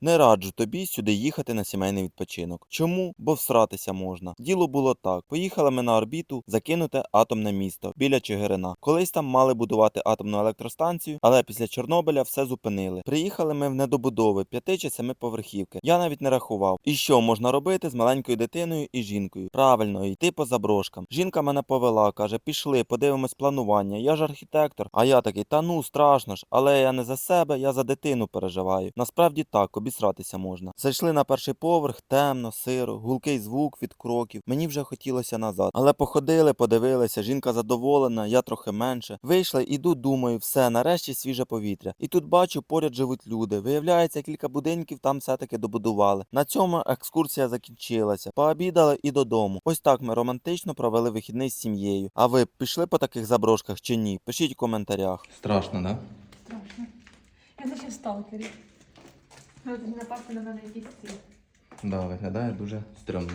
Не раджу тобі сюди їхати на сімейний відпочинок. Чому? Бо всратися можна. Діло було так: поїхали ми на орбіту закинуте атомне місто біля Чигирина. Колись там мали будувати атомну електростанцію, але після Чорнобиля все зупинили. Приїхали ми в недобудови п'яти чи семи поверхівки. Я навіть не рахував. І що можна робити з маленькою дитиною і жінкою? Правильно, йти по заброшкам. Жінка мене повела, каже: пішли, подивимось планування. Я ж архітектор. А я такий, та ну страшно ж, але я не за себе, я за дитину переживаю. Насправді так, обісратися можна. Зайшли на перший поверх, темно, сиро, гулкий звук від кроків. Мені вже хотілося назад. Але походили, подивилися, жінка задоволена, я трохи менше. Вийшла, іду, думаю, все, нарешті свіже повітря. І тут бачу, поряд живуть люди. Виявляється, кілька будинків там все-таки добудували. На цьому екскурсія закінчилася. Пообідали і додому. Ось так ми романтично провели вихідний з сім'єю. А ви пішли по таких заброшках чи ні? Пишіть в коментарях. Страшно, да? Страшно. Я наче в сталкері. Треба напасти на мене якісь ці. Да, виглядає дуже стрьомно.